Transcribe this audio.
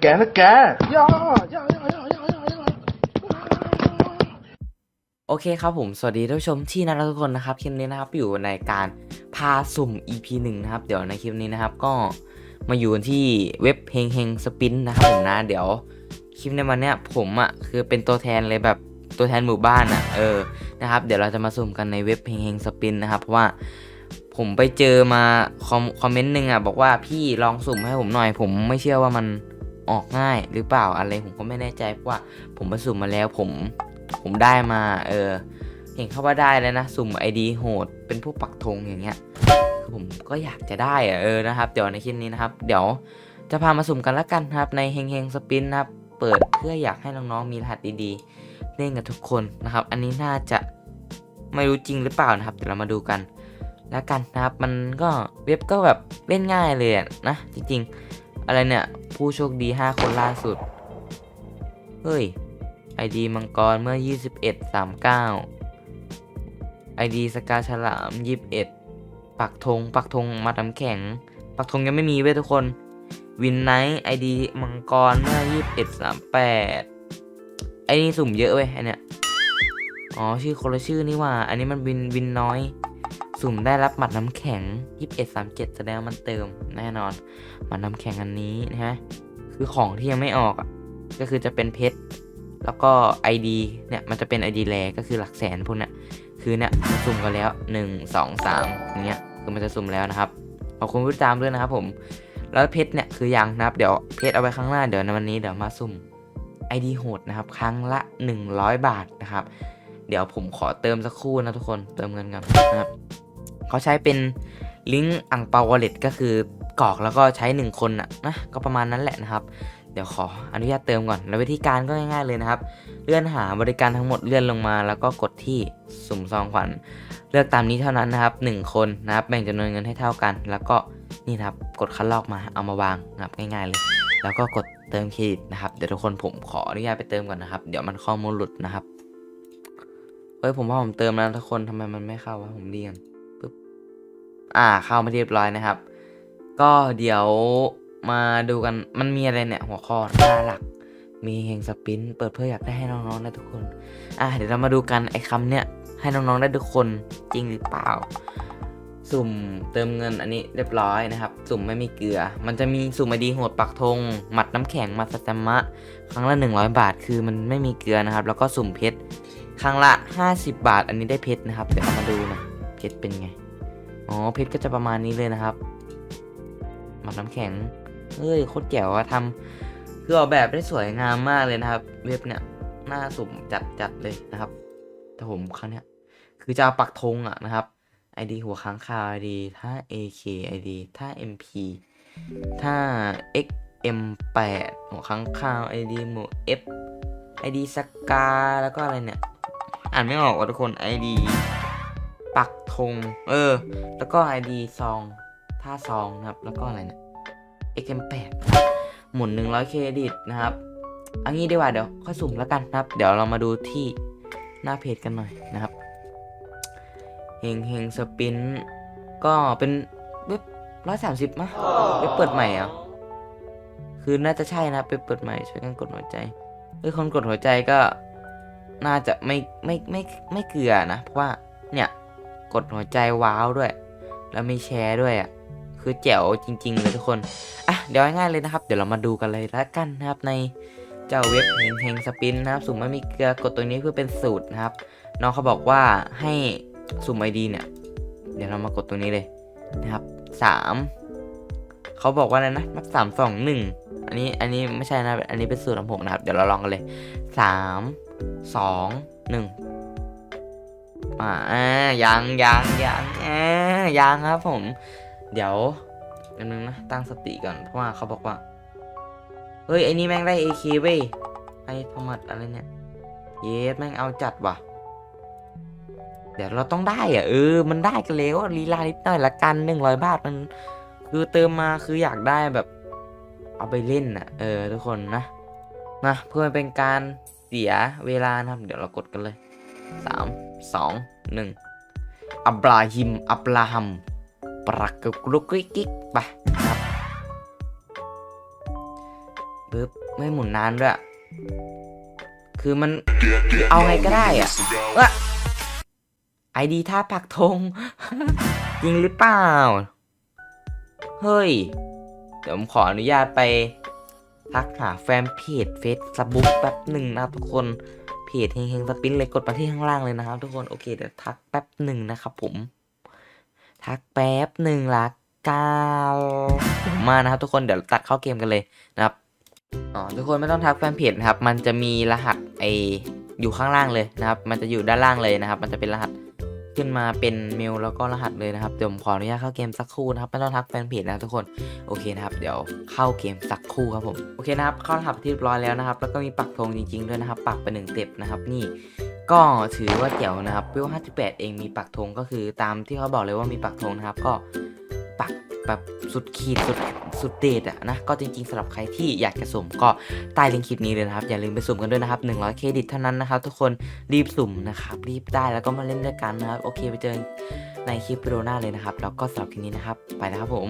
แกนะแกย่อย่อย่อย่อย่อย่อย่อโอเคครับผม สวัสดีท่านผู้ชมที่น่ารักทุกคนนะครับ คลิปนี้นะครับอยู่ในการพาสุ่ม EP 1นะครับ เดี๋ยวในคลิปนี้นะครับ ก็มาอยู่กันที่เว็บเฮงเฮงสปินนะครับผมนะ เดี๋ยวคลิปในวันเนี้ยผมอะคือเป็นตัวแทนเลยแบบตัวแทนหมู่บ้านอะ เออ นะครับ เดี๋ยวเราจะมาสุ่มกันในเว็บเฮงเฮงสปินนะครับ เพราะว่าผมไปเจอมาคอมคอมเมนต์หนึ่งอะบอกว่าพี่ลองสุ่มให้ผมหน่อย ผมไม่เชื่อว่ามัน ออกง่ายหรือเปล่าอะไรผมก็ไม่แน่ใจเพราะว่าผมไปสุ่มมาแล้วผมผมได้มาเออเห็นเขาว่าได้แล้วนะ สุ่มไอดีโหด เป็นผู้ปักธงอย่างเงี้ยผมก็อยากจะได้อะเออนะครับ เดี๋ยวในคลิปนี้นะครับ เดี๋ยวจะพามาสุ่มกันละกันนะครับ ในเฮงเฮงสปินนะครับเปิดเพื่ออยากให้น้องๆมีรหัสดีๆเล่นกับทุกคนนะครับ อันนี้น่าจะไม่รู้จริงหรือเปล่านะครับ เดี๋ยวเรามาดูกันแล้วกันนะครับ มันก็เว็บก็แบบเล่นง่ายเลยนะจริงๆ อะไรเนี่ย ผู้โชคดี 5 คนล่าสุด เฮ้ย ID มังกรเมื่อ 21 39 ID สกาฉลาม 21 ปักธงปักธงมาน้ำแข็ง ปักธงยังไม่มีเว้ยทุกคน วินไนท์ ID มังกรเมื่อ 21 38 ไอนี่สุ่มเยอะเว้ยไอเนี้ยอ๋อ ชื่อคนละชื่อนี่ว่า อันนี้มันวินวินน้อย สุ่มได้รับหมัดน้ำแข็ง 21 37 แสดงมันเติมแน่นอนหมัดน้ำแข็งอันนี้นะฮะคือของที่ยังไม่ออกอะก็คือจะเป็นเพชรแล้วก็ ID เนี่ยมันจะเป็น ID แรก็คือหลักแสนพวกเนี้ยคือเนี่ยมันสุ่มกันแล้ว 1 2 3อย่างเงี้ยคือมันจะสุ่มแล้วนะครับขอบคุณผู้ติดตามด้วยนะครับผมแล้วเพชรเนี่ยคือยังนะครับ เดี๋ยวเพชรเอาไว้ข้างหน้าเดี๋ยวในวันนี้เดี๋ยวมาสุ่ม ID โหดนะครับ ครั้งละ 100 บาทนะครับ เดี๋ยวผมขอเติมสักครู่นะทุกคนเติมเงินกันนะครับ เขาใช้เป็นลิงก์อังเปาวอลเล็ตก็คือกรอกแล้วก็ใช้ 1 คนนะนะก็ประมาณนั้นแหละนะครับ เดี๋ยวขออนุญาตเติมก่อน แล้ววิธีการก็ง่ายๆเลยนะครับ เลื่อนหาบริการทั้งหมดเลื่อนลงมา แล้วก็กดที่สุ่มซองขวัญเลือกตามนี้เท่านั้นนะครับ 1 คนนะครับแบ่งจำนวนเงินให้เท่ากัน แล้วก็นี่นะครับกดคัดลอกมาเอามาวางนะครับง่ายๆเลย แล้วก็กดเติมเครดิตนะครับเดี๋ยวทุกคนผมขออนุญาตไปเติมก่อนนะครับ เดี๋ยวมันข้อมูลหลุดนะครับเฮ้ยผมว่าผมเติมแล้วทุกคนทำไมมันไม่เข้าวะผมเรียน อ่าเข้ามาเรียบร้อยนะครับ ก็เดี๋ยวมาดูกันมันมีอะไรเนี่ย หัวข้อหน้าหลัก มีเฮงสปินเปิดเพื่ออยากได้ให้น้องๆได้ทุกคน อะเดี๋ยวเรามาดูกันไอ้คำเนี่ยให้น้องๆได้ทุกคนจริงหรือเปล่า สุ่มเติมเงินอันนี้เรียบร้อยนะครับ สุ่มไม่มีเกลือ มันจะมีสุ่มไอดีโหดปักธงหมัดน้ำแข็งมาสแตมมะ ครั้งละ 100 บาท คือมันไม่มีเกลือนะครับ แล้วก็สุ่มเพชรครั้งละ 50 บาท อันนี้ได้เพชรนะครับ เดี๋ยวเรามาดูนะเพชรเป็นไง อ๋อเพชรก็จะประมาณนี้เลยนะครับ หมัดน้ำแข็งเฮ้ยโคตรแจ๋วอะทำคือออกแบบได้สวยงามมากเลยนะครับ เว็บเนี่ยหน้าสุ่มจัดจัดเลยนะครับ แต่ผมครั้งเนี้ยคือจะปักธงอะนะครับ ID หัวค้างคาว ID ถ้า AK ID ถ้า MP ถ้า XM8 หัวค้างคาว ID หมู F ID สกาแล้วก็อะไรเนี่ย อ่านไม่ออกว่ะทุกคน ID ปักธงเออ แล้วก็ ID ซองท่าซองนะครับ แล้วก็อะไรเนี่ย XM8 หมุน 100 เครดิตนะครับอันนี้ดีกว่าเดี๋ยวค่อยสุ่มแล้วกันนะครับ เดี๋ยวเรามาดูที่หน้าเพจกันหน่อยนะครับเฮงเฮงสปินก็เป็นเว็บร้อยสามสิบมั้ยเว็บเปิดใหม่เหรอะคือน่าจะใช่นะเว็บเปิดใหม่ช่วยกันกดหัวใจเอ้ยคนกดหัวใจก็น่าจะไม่ไม่ไม่ไม่เกลือนะ เพราะว่าเนี่ย กดหัวใจว้าวด้วย แล้วมีแชร์ด้วยอะคือแจ๋วจริง ๆ เลยทุกคนอะเดี๋ยวง่ายๆเลยนะครับ เดี๋ยวเรามาดูกันเลยแล้วกันนะครับในเจ้าเว็บเฮงเฮงสปินนะครับสุ่มไม่มีเกลือกดตัวนี้เพื่อเป็นสูตรนะครับน้องเขาบอกว่าให้สุ่มไอดีเนี่ย เดี๋ยวเรามากดตรงนี้เลยนะครับสามเขาบอกว่าอะไรนะนับสามสองหนึ่งอันนี้อันนี้ไม่ใช่นะ อันนี้เป็นสูตรของผมนะครับ เดี๋ยวเราลองกันเลยสามสองหนึ่ง อ่ายังยังยังอ่ายังครับผม เดี๋ยวอันนึงนะตั้งสติก่อนเพราะว่าเขาบอกว่า เฮ้ยไอ้นี่แม่งได้ AK เว้ยไอ้พมัดอะไรเนี่ย เยสแม่งเอาจัดว่ะ เดี๋ยวเราต้องได้อะเออ มันได้กันแล้วลีลานิดหน่อยละกันหนึ่งร้อยบาทมัน คือเติมมาคืออยากได้แบบ เอาไปเล่นอะ เออ ทุกคนนะนะเพื่อเป็นการเสียเวลานะครับ เดี๋ยวเรากดกันเลยสาม สองหนึ่งอับราฮิม อับราฮัม ปรักกรุกกริกกิกไปครับปึ๊บไม่หมุนนานด้วย คือมันเอาไงก็ได้อะวะไอดีท่าปักธงจริงหรือเปล่า เฮ้ย เดี๋ยวผมขออนุญาตไปทักหาแฟนเพจเฟซบุ๊กแป๊บหนึ่งนะทุกคน เพจเฮงเฮงสปินเลยกดมาที่ข้างล่างเลยนะครับ ทุกคนโอเคเดี๋ยวทักแป๊บหนึ่งนะครับผม ทักแป๊บหนึ่งละกันผมมานะครับ ทุกคนเดี๋ยวตัดเข้าเกมกันเลยนะครับอ๋อทุกคนไม่ต้องทักแฟนเพจนะครับ มันจะมีรหัสไออยู่ข้างล่างเลยนะครับ มันจะอยู่ด้านล่างเลยนะครับ มันจะเป็นรหัส ขึ้นมาเป็นเมลแล้วก็รหัสเลยนะครับเดี๋ยวผมขออนุญาตเข้าเกมสักครู่นะครับไม่ต้องทักแฟนเพจนะทุกคนโอเคนะครับเดี๋ยวเข้าเกมสักครู่ครับผมโอเคนะครับเข้ารหัสที่เรียบร้อยแล้วนะครับ แล้วก็มีปักธงจริง ๆด้วยนะครับ ปักไปหนึ่งเต็บนะครับนี่ก็ถือว่าเจ๋วนะครับวิว58 เองมีปักธงก็คือตามที่เขาบอกเลยว่ามีปักธงนะครับ ก็ปักแบบสุดขีดสุด สุดเด็ดอะนะ ก็จริงๆสำหรับใครที่อยากจะสุ่มก็ใต้ลิงก์คลิปนี้เลยนะครับ อย่าลืมไปสุ่มกันด้วยนะครับ 100 เครดิตเท่านั้นนะครับ ทุกคนรีบสุ่มนะครับ รีบได้แล้วก็มาเล่นด้วยกันนะครับ โอเคไปเจอในคลิปวิดีโอหน้าเลยนะครับ แล้วก็สำหรับคลิปนี้นะครับ ไปแล้วครับผม